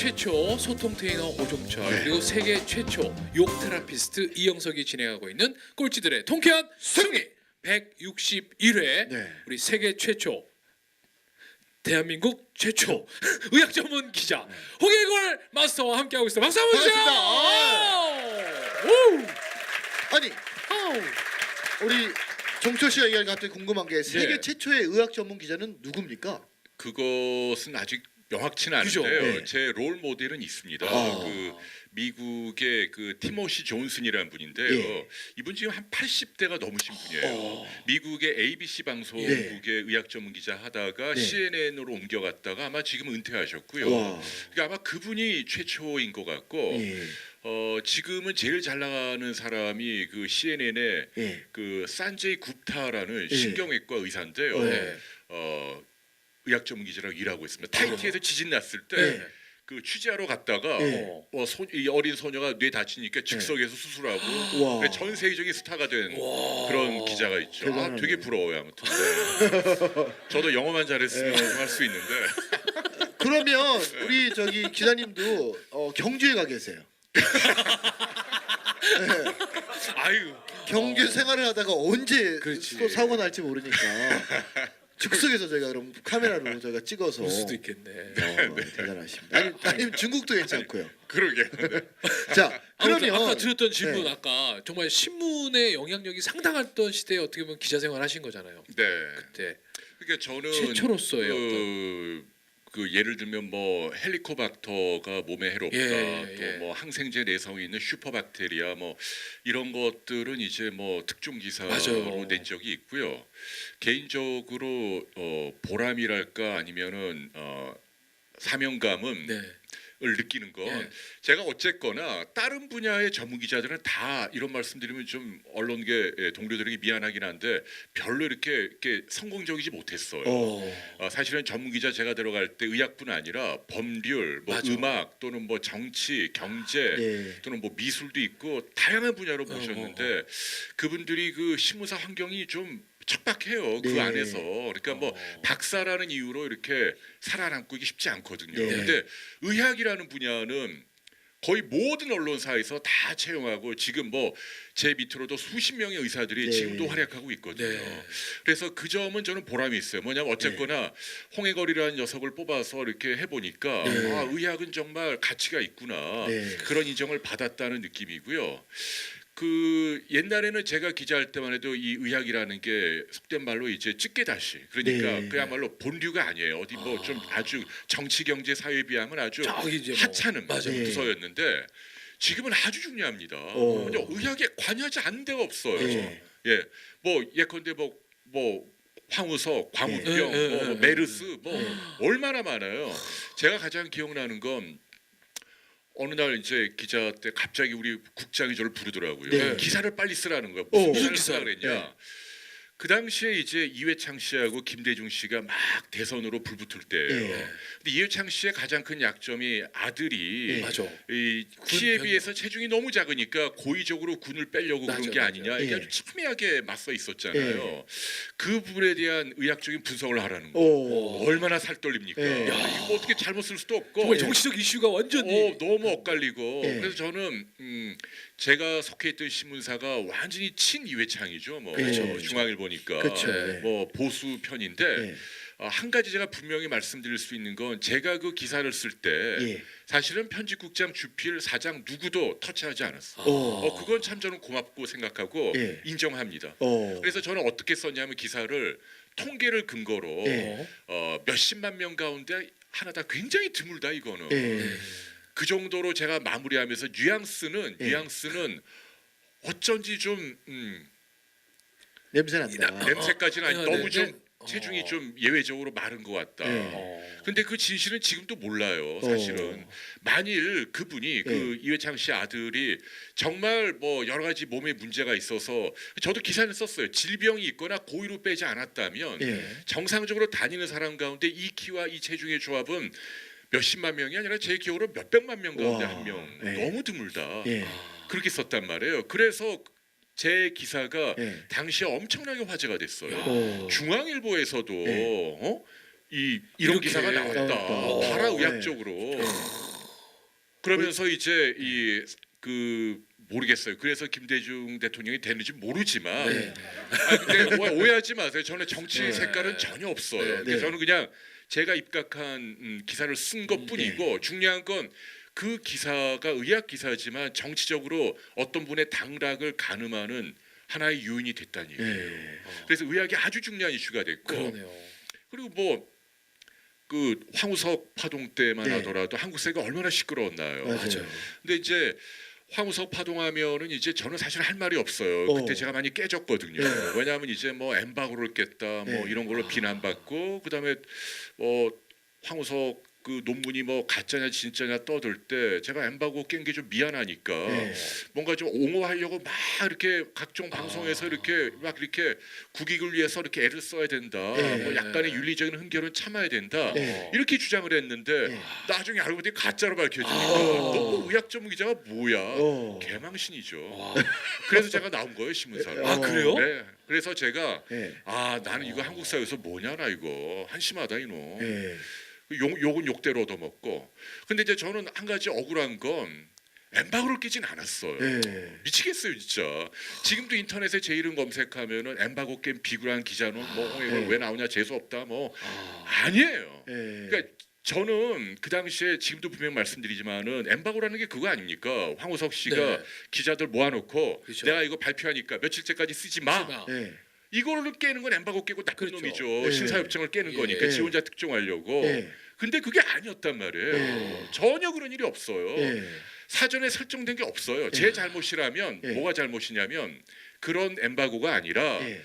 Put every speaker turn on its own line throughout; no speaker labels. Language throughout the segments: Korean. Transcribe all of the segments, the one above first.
최초 소통 트레이너 오종철
네.
그리고 세계 최초 욕 테라피스트 이영석이 진행하고 있는 꼴찌들의 통쾌한 승리 161회
네.
우리 세계 최초 대한민국 최초 의학 전문 기자 홍일걸 마스터와 함께하고 있습니다. 박수 한번 주세요. 오!
아니
오!
우리 정철 씨가 얘기하니까 갑자기 궁금한 게 세계
네.
최초의 의학 전문 기자는 누굽니까?
그것은 아직 명확치는
그죠?
않은데요.
네.
제 롤 모델은 있습니다.
아.
그 미국의 그 티모시 존슨이라는 분인데요.
예.
이분 지금 한 80대가 넘으신 분이에요.
어.
미국의 ABC 방송국의 의학 전문 기자 하다가
네.
CNN으로 옮겨갔다가 아마 지금 은퇴하셨고요.
와.
그러니까 아마 그분이 최초인 것 같고
예.
어, 지금은 제일 잘 나가는 사람이 그 CNN의
예.
그 산제이 굽타라는
예.
신경외과 의사인데요.
네.
어, 의학 전문 기자라고 일하고 있습니다. 타이티에서 지진 났을 때
네.
그 취재하러 갔다가
네.
어, 소, 이 어린 소녀가 뇌 다치니까 즉석에서 수술하고
와.
그래서 전 세계적인 스타가 된
와.
그런 기자가 있죠. 아. 되게 부러워요 아무튼. 네. 저도 영어만 잘했으면
네.
할수 있는데
그러면 우리 저기 기자님도 어, 경주에 가 계세요.
아유
경주 생활을 하다가 언제
그렇지.
또 사고 날지 모르니까 즉석에서 저희가 그럼 카메라로 저희가 찍어서
볼 수도 있겠네.
어, 대단하십니다. 아니, 아니 중국도 괜찮고요.
그러게. 네.
자
아무튼
그러면
아까 드렸던 질문
네.
아까 정말 신문의 영향력이 상당했던 시대에 어떻게 보면 기자 생활 하신 거잖아요.
네.
그때
그러니까 저는
최초로서의
그, 그 예를 들면 뭐 헬리코박터가 몸에 해롭다,
예, 예, 예.
또뭐 항생제 내성이 있는 슈퍼박테리아 뭐 이런 것들은 이제 뭐 특종 기사로. 낸 적이 있고요. 개인적으로 어, 보람이랄까 아니면은 어, 사명감은
네.
을 느끼는 건
예.
제가 어쨌거나 다른 분야의 전문 기자들은 다 이런 말씀드리면 좀 언론계 예, 동료들에게 미안하긴 한데 별로 이렇게 이렇게 성공적이지 못했어요.
어,
어, 사실은 전문 기자 제가 들어갈 때 의학뿐 아니라 법률, 뭐
맞아.
음악 또는 뭐 정치, 경제
예.
또는 뭐 미술도 있고 다양한 분야로
어,
모셨는데 그분들이 그 신무사 환경이 좀 척박해요. 그
네.
안에서 그러니까 뭐
어.
박사라는 이유로 이렇게 살아남고 이게 쉽지 않거든요.
네.
근데 의학이라는 분야는 거의 모든 언론사에서 다 채용하고 지금 뭐 제 밑으로도 수십 명의 의사들이
네.
지금도 활약하고 있거든요.
네.
그래서 그 점은 저는 보람이 있어요. 뭐냐면 어쨌거나 홍해걸이라는 녀석을 뽑아서 이렇게 해보니까
네.
아, 의학은 정말 가치가 있구나
네.
그런 인정을 받았다는 느낌이고요. 그 옛날에는 제가 기자할 때만 해도 이 의학이라는 게 속된 말로 이제 찌개 다시 그러니까
네.
그야말로 본류가 아니에요. 어디 뭐 좀 아 주 정치 경제 사회에 비하면 아주
저기 이제 뭐.
하찮은
맞아요.
네.
부서였는데 지금은 아주 중요합니다.
어.
의학에 관여하지 않는 데가 없어요.
네.
예, 뭐 예컨대 뭐 뭐 황우석, 광우병,
네. 네,
뭐
네, 네.
메르스 뭐 얼마나 많아요. 제가 가장 기억나는 건 어느 날 이제 기자 때 갑자기 우리 국장이 저를 부르더라고요.
네.
기사를 빨리 쓰라는 거야.
어,
무슨
무슨
기사를
기사?
그랬냐?
네.
그 당시에 이제 이회창 씨하고 김대중 씨가 막 대선으로 불붙을 때예요.
네.
근데 이회창 씨의 가장 큰 약점이 아들이
네.
맞아. 이군
키에. 비해서 체중이 너무 작으니까 고의적으로 군을 빼려고
맞아,
그런 게
맞아.
아니냐 이게
예.
아주 첨예하게 맞서 있었잖아요. 그 부분에 대한 의학적인 분석을 하라는 거.
오.
얼마나 살떨립니까?
예.
야, 이거 뭐 어떻게 잘못 쓸 수도 없고.
정말 정치적 이슈가 완전히
어, 너무 엇갈리고
예.
그래서 저는 음, 제가 속해 있던 신문사가 완전히 친 이회창이죠. 뭐
그렇죠,
그렇죠.
중앙일보니까
그렇죠.
네.
뭐 보수 편인데
예.
어, 한 가지 제가 분명히 말씀드릴 수 있는 건 제가 그 기사를 쓸 때
예.
사실은 편집국장 주필 사장 누구도 터치하지 않았어.
오.
어 그건 참 저는 고맙고 생각하고
예.
인정합니다.
어.
그래서 저는 어떻게 썼냐면 기사를 통계를 근거로
예.
어, 몇십만 명 가운데 하나다 굉장히 드물다 이거는.
예.
그 정도로 제가 마무리하면서 뉘앙스는
예.
뉘앙스는 어쩐지 좀 음,
냄새 난다.
냄새까지는 아니
아,
너무
네,
좀
네.
체중이
어.
좀 예외적으로 마른 것 같다.
예.
어.
근데 그 진실은 지금도 몰라요, 사실은.
어.
만일 그분이 그 이회창 씨 아들이 정말 뭐 여러 가지 몸에 문제가 있어서 저도 기사를 썼어요. 질병이 있거나 고의로 빼지 않았다면
예.
정상적으로 다니는 사람 가운데 이 키와 이 체중의 조합은 몇십만 명이 아니라 제 기억으로 몇백만 명 가운데
와.
한 명.
예.
너무 드물다.
예.
그렇게 썼단 말이에요. 그래서 제 기사가
예.
당시에 엄청나게 화제가 됐어요.
오.
중앙일보에서도
네.
어? 이 이런 기사가 나왔다.
나왔다.
봐라
네.
의학적으로. 그러면서 이제 이 그 모르겠어요. 그래서 김대중 대통령이 되는지 모르지만
네.
아, 근데 오해- 오해하지 마세요. 저는 정치
네.
색깔은 전혀 없어요.
네.
저는 그냥 제가 입각한 음, 기사를 쓴 것뿐이고 중요한 건 그 기사가 의학 기사지만 정치적으로 어떤 분의 당락을 가늠하는 하나의 요인이 됐다는 얘기예요.
네.
그래서 의학이 아주 중요한 이슈가 됐고
그러네요.
그리고 뭐그 황우석 파동 때만
네.
하더라도 한국 사회가 얼마나 시끄러웠나요.
맞아요.
근데 이제 황우석 파동하면은 이제 저는 사실 할 말이 없어요.
어.
그때 제가 많이 깨졌거든요.
네.
왜냐하면 이제 뭐 엠바고를 깼다, 뭐
네.
이런 걸로 비난받고 그다음에 뭐 황우석 그 논문이 뭐 가짜냐 진짜냐 떠들 때 제가 엠바고 깬 게 좀 미안하니까
네.
뭔가 좀 옹호하려고 막 이렇게 각종
아.
방송에서 이렇게 막 이렇게 국익을 위해서 이렇게 애를 써야 된다.
네.
뭐 약간의 윤리적인 흥결은 참아야 된다.
네.
이렇게 주장을 했는데
네.
나중에 알고 보니 가짜로 밝혀지니까
어.
너무 의학 전문 기자가 뭐야?
어.
개망신이죠.
와.
그래서 제가 나온 거예요 신문사로.
아, 그래요?
네. 그래서 제가
네.
아 나는 이거 한국 사회에서 뭐냐 나 이거 한심하다 이놈.
네.
욕 욕은 욕대로 얻어먹고. 근데 이제 저는 한 가지 억울한 건 엠바고를 끼진 않았어요.
네.
미치겠어요 진짜. 지금도 인터넷에 제 이름 검색하면은 엠바고 게임 비굴한 기자는 뭐
네.
왜 나오냐 재수 없다 뭐
아.
아니에요.
네.
그러니까 저는 그 당시에 지금도 분명 말씀드리지만은 엠바고라는 게 그거 아닙니까? 황우석 씨가
네.
기자들 모아놓고
그렇죠.
내가 이거 발표하니까 며칠째까지 쓰지 마.
네.
이거를 깨는 건 엠바고 깨고 나쁜
그렇죠.
놈이죠.
네.
신사협정을 깨는
예.
거니까
네.
지원자 특종하려고.
네.
근데 그게 아니었단 말이에요.
네.
전혀 그런 일이 없어요.
네.
사전에 설정된 게 없어요.
네.
제 잘못이라면
네.
뭐가 잘못이냐면 그런 엠바고가 아니라
네.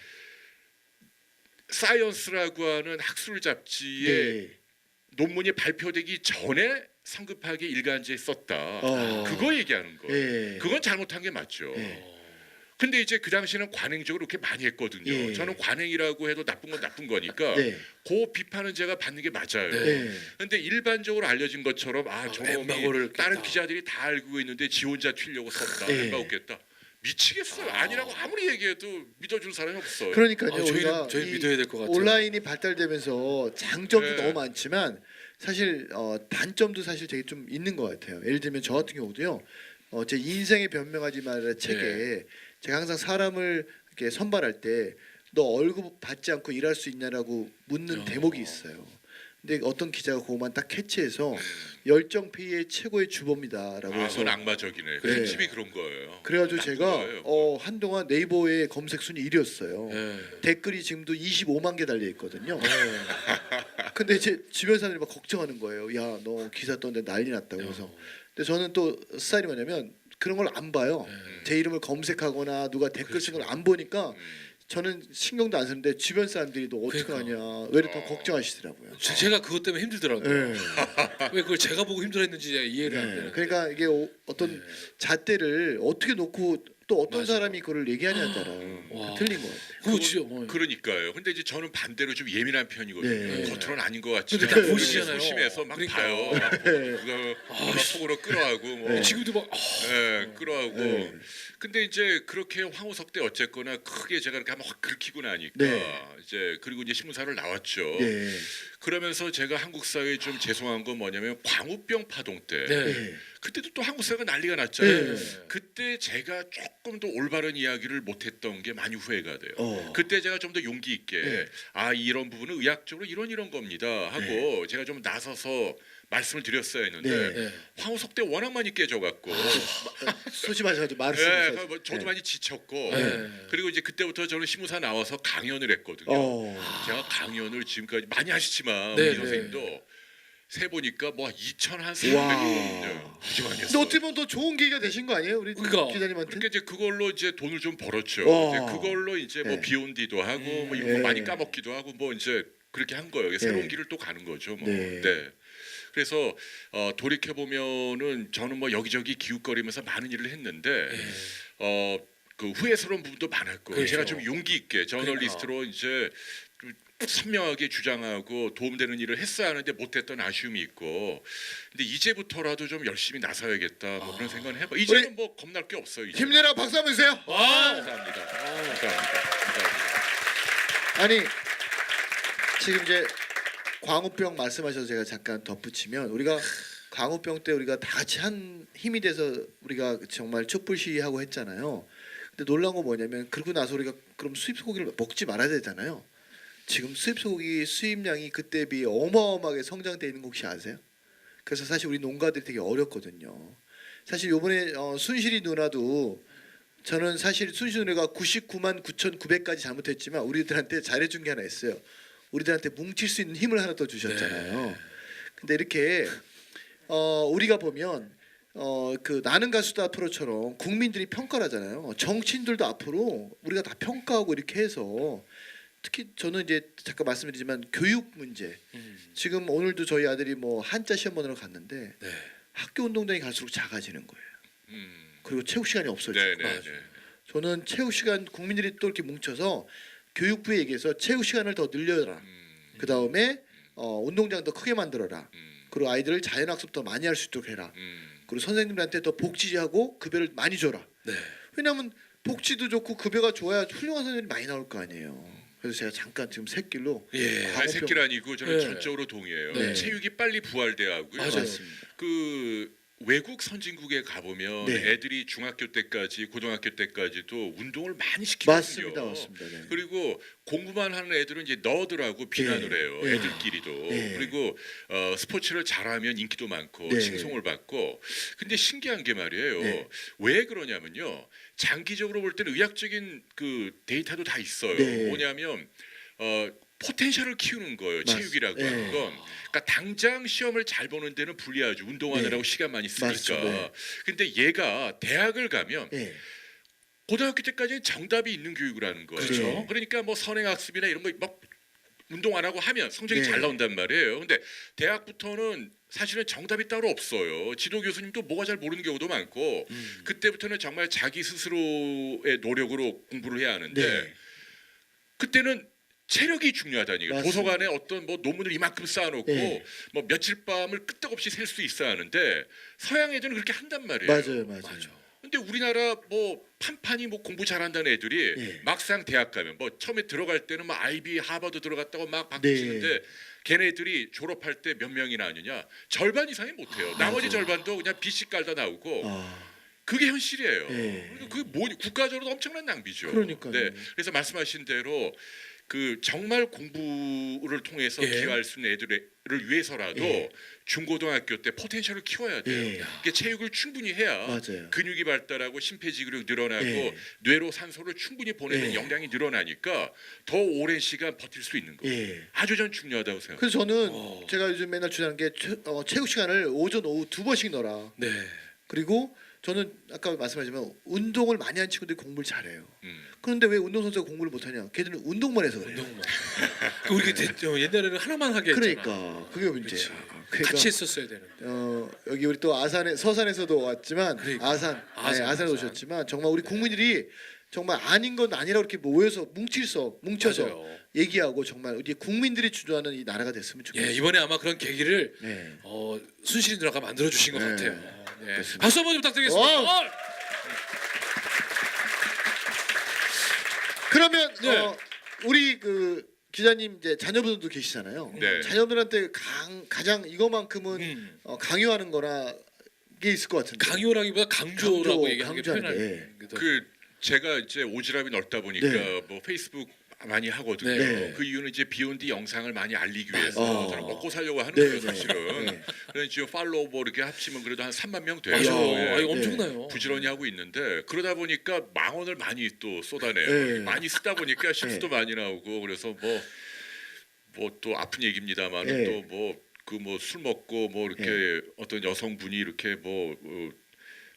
사이언스라고 하는 학술 잡지에
네.
논문이 발표되기 전에 성급하게 일간지에 썼다.
어.
그거 얘기하는 거예요.
네.
그건 잘못한 게 맞죠.
네.
근데 이제 그 당시에는 관행적으로 그렇게 많이 했거든요.
예.
저는 관행이라고 해도 나쁜 건 나쁜 거니까
네.
그 비판은 제가 받는 게 맞아요.
네.
네.
근데 일반적으로 알려진 것처럼 아
아,
저놈이
엠바고를
다른. 기자들이 다 알고 있는데 지 혼자 튀려고 썼다.
네.
엠바고 깼다. 미치겠어요.
아.
아니라고 아무리 얘기해도 믿어줄 사람이 없어요.
그러니까요.
아, 저희는
우리가
저희
이
믿어야 될 것 같아요.
온라인이 발달되면서 장점도
네.
너무 많지만 사실 어, 단점도 사실 되게 좀 있는 것 같아요. 예를 들면 저 같은 경우도요. 어, 제 인생에 변명하지 말라 책에
네.
제가 항상 사람을 이렇게 선발할 때 너 월급 받지 않고 일할 수 있냐라고 묻는
어.
대목이 있어요. 근데 어떤 기자가 그것만 딱 캐치해서
네.
열정 피의 최고의 주범이다라고
아,
해서
그건 악마적이네.
네.
princip이 그런 거예요.
그래가지고
나쁜
제가
거예요.
어, 한동안 네이버의 검색 순위 1위였어요.
네.
댓글이 지금도 25만 개 달려 있거든요.
네.
근데 제 주변 사람들이 막 걱정하는 거예요. 야, 너 기사 떴는데 난리 났다고 그래서.
어.
근데 저는 또 스타일이 뭐냐면 그런 걸 안 봐요.
네.
제 이름을 검색하거나 누가 댓글 쓴걸
그렇죠.
안 보니까
음.
저는 신경도 안 쓰는데 주변 사람들이 너 어떻게
그러니까.
하냐 왜 이렇게
어.
걱정하시더라고요.
제- 제가 그것 때문에 힘들더라고요.
네.
왜 그걸 제가 보고 힘들어했는지 이해를 안
네.
되는.
그러니까 이게 오- 어떤
네.
잣대를 어떻게 놓고 또 어떤
맞아.
사람이 그걸 얘기하냐에 따라
와.
틀린 것 같아요.
그거 진짜 뭐.
그러니까요. 근데 이제 저는 반대로 좀 예민한 편이거든요.
네.
겉으로는 아닌 것 같지만
근데 딱 보시잖아요.
소심해서 막
그러니까.
봐요. 막
네.
그거 막 속으로 끌어하고 뭐
네.
지금도 막 아,
예, 끌어하고.
네.
근데 이제 그렇게 황우석 때 어쨌거나 크게 제가 이렇게 한번 확 긁히고 나니까
네.
이제 그리고 이제 신문사를 나왔죠.
네.
그러면서 제가 한국 사회에 좀 죄송한 건 뭐냐면 광우병 파동 때
네.
네.
그때도 또 한국 사회가 난리가 났잖아요.
네.
그때 제가 조금 더 올바른 이야기를 못했던 게 많이 후회가 돼요.
어.
그때 제가 좀 더 용기 있게
네.
아 이런 부분은 의학적으로 이런 이런 겁니다 하고 제가 좀 나서서 말씀을 드렸어야 했는데
네.
네.
황우석 때 워낙 많이 깨져갖고
소심하셔가지고
예,
말씀하셔서.
뭐 저도
네.
많이 지쳤고
네.
그리고 이제 그때부터 저는 신문사 나와서 강연을 했거든요.
어.
제가 강연을 지금까지 많이 하시지만
네,
우리
네.
선생님도 세 보니까 뭐 2천 한
와.
300명 무지 많이
근데
했어.
어떻게 보면 더 좋은 기회가 되신 거 아니에요, 우리
그러니까.
기자님한테?
그러니까 이제 그걸로 이제 돈을 좀 벌었죠.
와.
이제 그걸로 이제 뭐
네.
비온디도 하고 뭐 이거
네.
많이 까먹기도 하고 뭐 이제 그렇게 한 거예요. 새로운
네.
길을 또 가는 거죠. 뭐.
네.
네. 그래서 어, 돌이켜 보면은 저는 뭐 여기저기 기웃거리면서 많은 일을 했는데
네.
어, 그 후회스러운 부분도 많았고
그렇죠.
제가 좀 용기 있게 저널리스트로 이제 좀 선명하게 주장하고 도움되는 일을 했어야 하는데 못했던 아쉬움이 있고 근데 이제부터라도 좀 열심히 나서야겠다 뭐 그런 생각을 해봐 이제는 뭐 겁날 게 없어요 이제.
힘내라 박수 한번 주세요.
아,
감사합니다 감사합니다 감사합니다
아니 지금 이제 광우병 말씀하셔서 제가 잠깐 덧붙이면 우리가 광우병 때 우리가 다 같이 한 힘이 돼서 우리가 정말 촛불 시위하고 했잖아요. 근데 놀란 거 뭐냐면 그러고 나서 우리가 그럼 수입 소고기를 먹지 말아야 되잖아요. 지금 수입 소고기 수입량이 그때 비해 어마어마하게 성장돼 있는 거 혹시 아세요? 그래서 사실 우리 농가들이 되게 어렵거든요. 사실 요번에 어, 순실이 누나도 저는 사실 순실이 누나가 99만 9,900까지 잘못했지만 우리들한테 잘해준 게 하나 있어요. 우리들한테 뭉칠 수 있는 힘을 하나 더 주셨잖아요. 근데 이렇게 어, 우리가 보면 어, 그 나는 가수다 프로처럼 국민들이 평가를 하잖아요. 정치인들도 앞으로 우리가 다 평가하고 이렇게 해서 특히 저는 이제 잠깐 말씀드리지만 교육 문제
음.
지금 오늘도 저희 아들이 뭐 한자 시험 보느라 갔는데
네.
학교 운동장이 갈수록 작아지는 거예요.
음.
그리고 체육 시간이 없어지고
네, 네. 네.
저는 체육 시간 국민들이 또 이렇게 뭉쳐서 교육부에 얘기해서 체육 시간을 더 늘려라.
음.
그 다음에 어, 운동장 더 크게 만들어라.
음.
그리고 아이들을 자연 학습 더 많이 할 수 있도록 해라.
음.
그리고 선생님들한테 더 복지하고 급여를 많이 줘라.
네.
왜냐하면 복지도 좋고 급여가 좋아야 훌륭한 선생님이 많이 나올 거 아니에요. 그래서 제가 잠깐 지금 새길로
예.
아니 새끼 아니고 저는
네.
전적으로 동의해요.
네.
체육이 빨리 부활돼야 하고요.
맞아요.
맞습니다.
그 외국 선진국에 가보면
네.
애들이 중학교 때까지 고등학교 때까지도 운동을 많이 시키거든요.
맞습니다, 맞습니다. 네.
그리고 공부만 하는 애들은 이제 너드라고 비난을
네.
해요.
네.
애들끼리도.
네.
그리고 어, 스포츠를 잘하면 인기도 많고
네.
칭송을 받고. 근데 신기한 게 말이에요.
네.
왜 그러냐면요. 장기적으로 볼 때는 의학적인 그 데이터도 다 있어요.
네.
뭐냐면 어, 포텐셜을 키우는 거예요.
맞-
체육이라고
네.
하는 건. 그러니까 당장 시험을 잘 보는 데는 불리하죠. 운동하느라고 시간 많이 쓰니까.
맞죠, 네.
근데 얘가 대학을 가면
예.
고등학교 때까지는 정답이 있는 교육을 하는 거예요.
그렇죠.
그러니까 뭐 선행학습이나 이런 거 막 운동 안 하고 하면 성적이
네.
잘 나온단 말이에요. 근데 대학부터는 사실은 정답이 따로 없어요. 지도 교수님도 뭐가 잘 모르는 경우도 많고
음.
그때부터는 정말 자기 스스로의 노력으로 공부를 해야 하는데
네.
그때는 체력이 중요하다니 까
맞습니다.
도서관에 어떤 뭐 논문을 이만큼 쌓아놓고
네.
뭐 며칠 밤을 끄떡없이 셀 수 있어야 하는데 서양 애들은 그렇게 한단 말이에요.
맞아요, 맞아요.
맞아.
근데 우리나라 뭐 판판이 뭐 공부 잘한다는 애들이
예.
막상 대학 가면 뭐 처음에 들어갈 때는 뭐 아이비 하버드 들어갔다고 막
네.
박수치는데 걔네들이 졸업할 때 몇 명이나 하느냐 절반 이상이 못해요. 나머지 절반도 그냥 빚이 깔다 나오고
아,
그게 현실이에요.
예.
그그 뭐, 국가적으로도 엄청난 낭비죠.
그러니까요.
네, 그래서 말씀하신 대로 그 정말 공부를 통해서
예.
기여할 수 있는 애들을 위해서라도
예.
중고등학교 때 포텐셜을 키워야 돼요.
예.
이게 체육을 충분히 해야
맞아요.
근육이 발달하고 심폐지구력 늘어나고
예.
뇌로 산소를 충분히 보내는
예.
역량이 늘어나니까 더 오랜 시간 버틸 수 있는 거예요.
예.
아주 전 중요하다고 생각해요.
그래서 저는
어.
제가 요즘 맨날 주장하는 게 체, 어, 체육 시간을 오전 오후 두 번씩 넣어라.
네.
그리고 저는 아까 말씀하지만 운동을 많이 한 친구들이 공부를 잘해요.
음.
그런데 왜 운동 선수가 공부를 못하냐? 걔들은 운동만 해서 그래요.
운동만. 그 우리 어, 옛날에는 하나만 하게 했잖아.
그러니까 그게 문제야. 그러니까
같이 했었어야 되는데.
어, 여기 우리 또 아산에 서산에서도 왔지만
그러니까.
아산,
아산,
네, 아산에
아산.
오셨지만 정말 우리 국민들이 정말 아닌 건 아니라고 이렇게 모여서 뭉칠서 뭉쳐서
맞아요.
얘기하고 정말 우리 국민들이 주도하는 이 나라가 됐으면 좋겠어요.
예, 이번에 아마 그런 계기를
네.
어, 순실이 누나가 만들어 주신 것
네.
같아요. 네. 박수 한번 부탁드리겠습니다.
와우.
어!
그러면
네.
어, 우리 그 기자님 이제 자녀분들도 계시잖아요.
네.
자녀들한테 강, 가장 이거만큼은
음.
어, 강요하는 거나 게 있을 것 같은데.
강요라기보다 강조라고
강조,
얘기하는 게
강조하는
편할
게.
그 제가 이제 오지랖이 넓다 보니까
네.
뭐 페이스북 많이 하거든요.
네.
그 이유는 이제 비욘디 영상을 많이 알리기 위해서
어.
저는 먹고 살려고 하는
네,
거예요,
네.
사실은.
네.
그래서 지금 팔로워 뭐 이렇게 합치면 그래도 한 3만 명 돼요.
맞아.
네.
아,
네.
엄청나요.
부지런히 하고 있는데 그러다 보니까 망원을 많이 또 쏟아내요.
네.
많이 쓰다 보니까 실수도 많이 나오고 그래서 뭐 뭐 또 아픈 얘기입니다만
네.
또뭐 그 뭐 술 먹고 뭐 이렇게 어떤 여성분이 이렇게 뭐 어,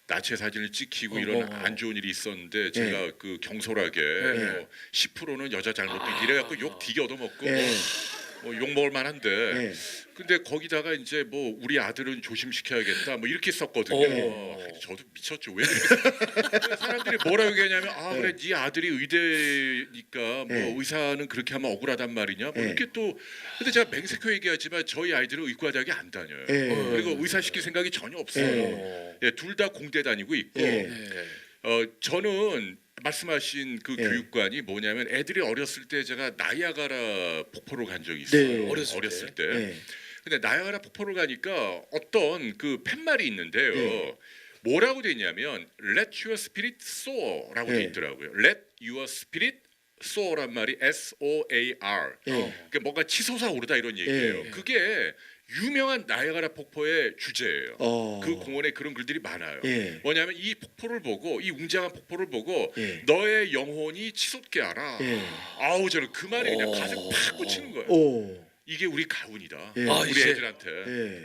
나체 사진을 찍히고
어,
이런
어, 어.
안 좋은 일이 있었는데 제가 그 경솔하게
네.
뭐 10%는 여자 잘못된
아.
이래갖고 욕 되게 얻어먹고
네.
뭐 욕 먹을 만한데
네.
근데 거기다가 이제 뭐 우리 아들은 조심시켜야겠다 뭐 이렇게 썼거든요.
어.
저도 미쳤죠. 왜 사람들이 뭐라 얘기하냐면 아
네.
그래 네 아들이 의대니까 뭐
네.
의사는 그렇게 하면 억울하단 말이냐. 뭐
네.
이렇게 또 근데 제가 맹세코 얘기하지만 저희 아이들은 의과대학에 안 다녀요.
네.
그리고 의사 시킬 생각이 전혀 없어요.
네.
어.
예, 둘 다 공대 다니고 있고
네.
네.
어 저는 말씀하신 그
예.
교육관이 뭐냐면 애들이 어렸을 때 제가 나이아가라 폭포를 간 적이 있어요.
네.
어렸을 때.
때.
네.
근데 나이아가라 폭포를 가니까 어떤 그 팻말이 있는데요.
네.
뭐라고 돼 있냐면 Let your spirit soar라고 돼
네.
있더라고요. Let your spirit soar란 말이 S O A R.
네.
그러니까 뭔가 치솟아 오르다 이런 얘기예요.
네.
그게 유명한 나이아가라 폭포의 주제예요.
어.
그 공원에 그런 글들이 많아요.
예.
뭐냐면 이 폭포를 보고 이 웅장한 폭포를 보고
예.
너의 영혼이 치솟게 하라.
예.
아우 저는 그 말이 그냥
어.
가슴 팍 꽂히는 거예요.
오.
이게 우리 가훈이다.
예.
아,
우리
이제.
애들한테.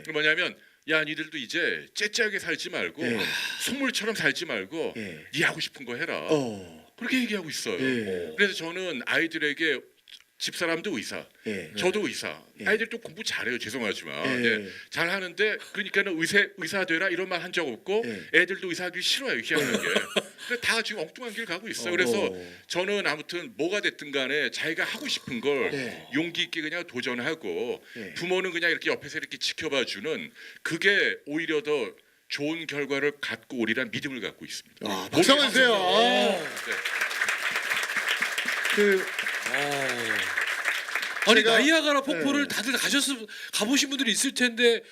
예.
뭐냐면 야 니들도 이제 째째하게 살지 말고
예.
속물처럼 살지 말고
예.
네 하고 싶은 거 해라.
어.
그렇게 얘기하고 있어요.
예.
그래서 저는 아이들에게 집사람도 의사,
예.
저도 의사.
예.
아이들도 공부 잘해요. 죄송하지만
예.
네, 잘 하는데 그러니까는 의사 의사 되라 이런 말 한 적 없고
예.
애들도 의사하기 싫어요. 희한하게. 근데 다 지금 엉뚱한 길 가고 있어요. 그래서
어.
저는 아무튼 뭐가 됐든 간에 자기가 하고 싶은 걸
네.
용기 있게 그냥 도전하고
네.
부모는 그냥 이렇게 옆에서 이렇게 지켜봐 주는 그게 오히려 더 좋은 결과를 갖고 오리란 믿음을 갖고 있습니다.
아, 박수 한번 주세요. 아,
네.
그
아니
제가-
나이아가라 폭포를
네.
다들 가셨을 가보신 분들이 있을 텐데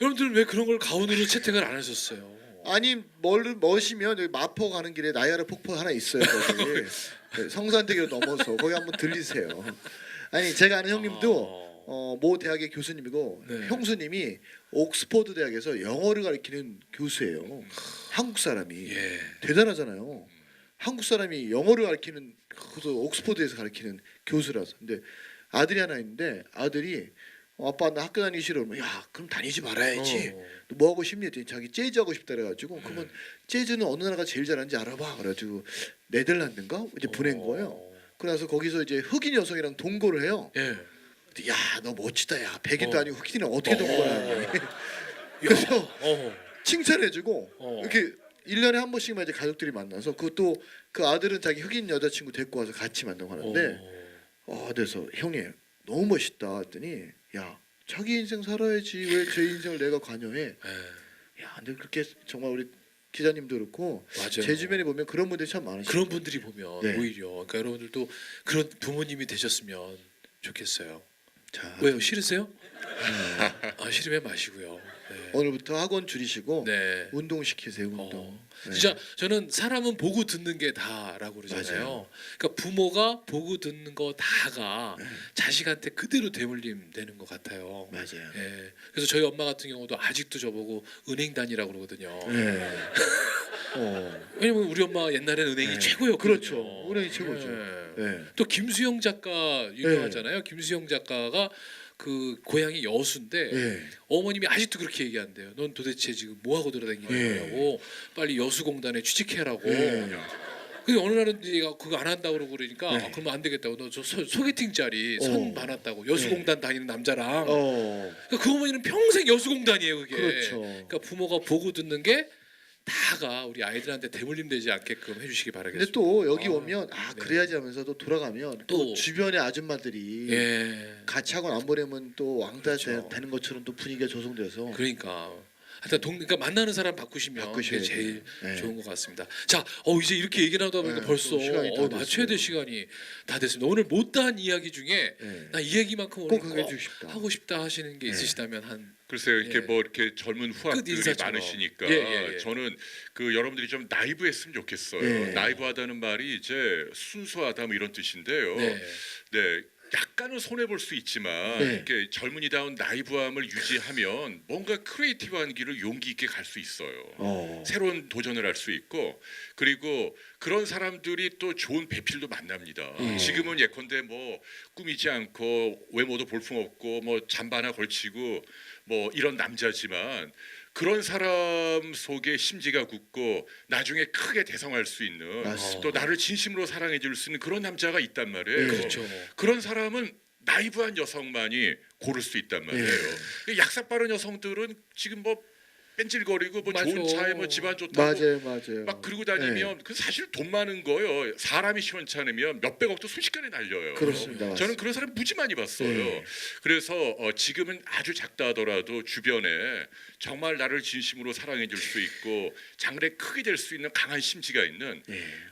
여러분들 왜 그런 걸 가훈으로 채택을 안 하셨어요?
아니 뭘 멋이면 여기 마포 가는 길에 나이아라 폭포 하나 있어요 거기 네, 성산대교 넘어서 거기 한번 들리세요. 아니 제가 아는 형님도 어, 모 대학의 교수님이고
네.
형수님이 옥스퍼드 대학에서 영어를 가르치는 교수예요. 한국 사람이
예.
대단하잖아요. 한국 사람이 영어를 가르치는 그것도 옥스퍼드에서 가르치는 교수라서. 근데 아들이 하나 있는데 아들이 어, 아빠 나 학교 다니기 싫어. 그러면 야 그럼 다니지 말아야지.
어.
너뭐 하고 싶니? 했더니 자기 재즈 하고 싶다 그래가지고
네.
그러면 재즈는 어느 나라가 제일 잘하는지 알아봐. 그래가지고 네덜란드인가 이제 보낸 거예요.
어.
그래서 거기서 이제 흑인 여성이랑 동거를 해요.
예.
근데 야너 멋지다 야 백인도
어.
아니고 흑인이랑 어떻게
어.
동거하니?
야.
그래서
어.
칭찬해주고
어.
이렇게 1년에 한 번씩만 이제 가족들이 만나서 그것도 그 아들은 자기 흑인 여자친구 데리고 와서 같이 만나고 하는데 어, 그래서 형님 너무 멋있다 했더니 야 자기 인생 살아야지 왜 제 인생을 내가 관여해
예.
야 근데 그렇게 정말 우리 기자님도 그렇고
맞아요.
제 주변에 보면 그런 분들이 참 많으시죠
그런 분들이 보면
네.
오히려 그러니까 여러분들도 그런 부모님이 되셨으면 좋겠어요.
자
왜요? 싫으세요? 아 싫으면 마시고요. 네.
오늘부터 학원 줄이시고
네.
운동 시키세요 운동
어.
네.
진짜 저는 사람은 보고 듣는 게 다라고 그러잖아요.
맞아요.
그러니까 부모가 보고 듣는 거 다가
네.
자식한테 그대로 되물림 되는 것 같아요.
맞아요
예. 그래서 저희 엄마 같은 경우도 아직도 저보고 은행 다니라고 그러거든요.
네. 어.
왜냐면 우리 엄마 옛날엔 은행이
네.
최고였거든요.
그렇죠. 은행이 최고죠.
예.
네.
또 김수영 작가 유명하잖아요. 김수영 작가가 그 고향이 여수인데
네.
어머님이 아직도 그렇게 얘기한대요. 넌 도대체 지금 뭐 하고 돌아다니는
예.
거냐고 빨리 여수공단에 취직해라고.
네.
근데 어느 날은 얘가 그거 안 한다고 그러고 그러니까
네.
아, 그러면 안 되겠다고 너 저 소개팅 자리
어.
선 많았다고 여수공단 다니는 남자랑
어.
그러니까 그 어머니는 평생 여수공단이에요 그게.
그렇죠.
그러니까 부모가 보고 듣는 게 다가 우리 아이들한테 대물림 되지 않게끔 해주시기 바라겠습니다.
근데 또 여기
아,
오면 아
네.
그래야지 하면서도 돌아가면 또,
또.
주변의 아줌마들이
예.
같이 학원 안 보내면 또 왕따
그렇죠.
되는 것처럼 또 분위기가 조성돼서
그러니까 하여튼 동 그러니까 만나는 사람 바꾸시면
바꾸셔야
그게 제일
돼요. 네.
좋은 것 같습니다. 자, 어 이제 이렇게 얘기 나오다 보니까
네,
벌써
또 시간이 다
어, 맞춰야 될
됐어요.
시간이 다 됐습니다. 오늘 못다한 이야기 중에
네.
나 이 얘기만큼 오늘
꼭 그거 해주고 싶다.
하고 싶다 하시는 게
네.
있으시다면 한
글쎄요 이렇게
예.
뭐 이렇게 젊은 후학들이
인사처럼.
많으시니까
예, 예, 예.
저는 그 여러분들이 좀 나이브했으면 좋겠어요.
네.
나이브하다는 말이 이제 순수하다 뭐 이런 뜻인데요.
네.
네. 약간은 손해 볼 수 있지만
네.
이렇게 젊은이다운 나이브함을 유지하면 뭔가 크리에이티브한 길을 용기 있게 갈 수 있어요.
어.
새로운 도전을 할 수 있고 그리고 그런 사람들이 또 좋은 배필도 만납니다.
음.
지금은 예컨대 뭐 꾸미지 않고 외모도 볼품 없고 뭐 잠바 하나 걸치고 뭐 이런 남자지만 그런 사람 속에 심지가 굳고 나중에 크게 대성할 수 있는
맞습니다.
또 나를 진심으로 사랑해 줄 수 있는 그런 남자가 있단 말이에요.
네.
그렇죠.
그런 사람은 나이브한 여성만이 고를 수 있단 말이에요. 이 약삭 빠른 여성들은 지금 뭐 뺀질거리고 뭐
맞아.
좋은 차에 뭐 집안 좋다고
맞아요, 맞아요.
막 그러고 다니면 그 사실 돈 많은 거요. 사람이 시원찮으면 몇 백억도 순식간에 날려요.
그렇습니다.
저는
맞습니다.
그런 사람 무지 많이 봤어요.
네.
그래서 어, 지금은 아주 작다 하더라도 주변에 정말 나를 진심으로 사랑해 줄 수 있고 장래 크게 될 수 있는 강한 심지가 있는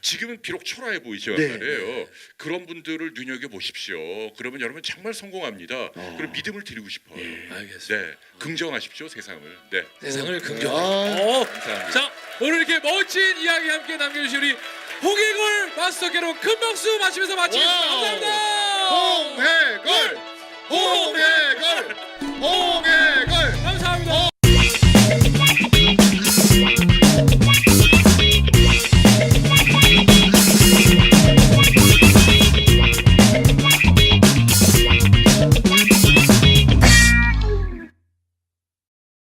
지금은 비록 초라해 보이지만
네.
말이에요. 그런 분들을 눈여겨 보십시오. 그러면 여러분 정말 성공합니다.
어.
그런 믿음을 드리고 싶어요.
알겠습니다.
네, 긍정하십시오 세상을. 네,
세상을
아.
긍정하는. 어.
감사합니다.
자 오늘 이렇게 멋진 이야기 함께 남겨주신 우리 홍익골 마스터께로 큰 박수 마치면서 마치겠습니다.
와우.
감사합니다.
홍해걸, 홍해걸, 홍해걸.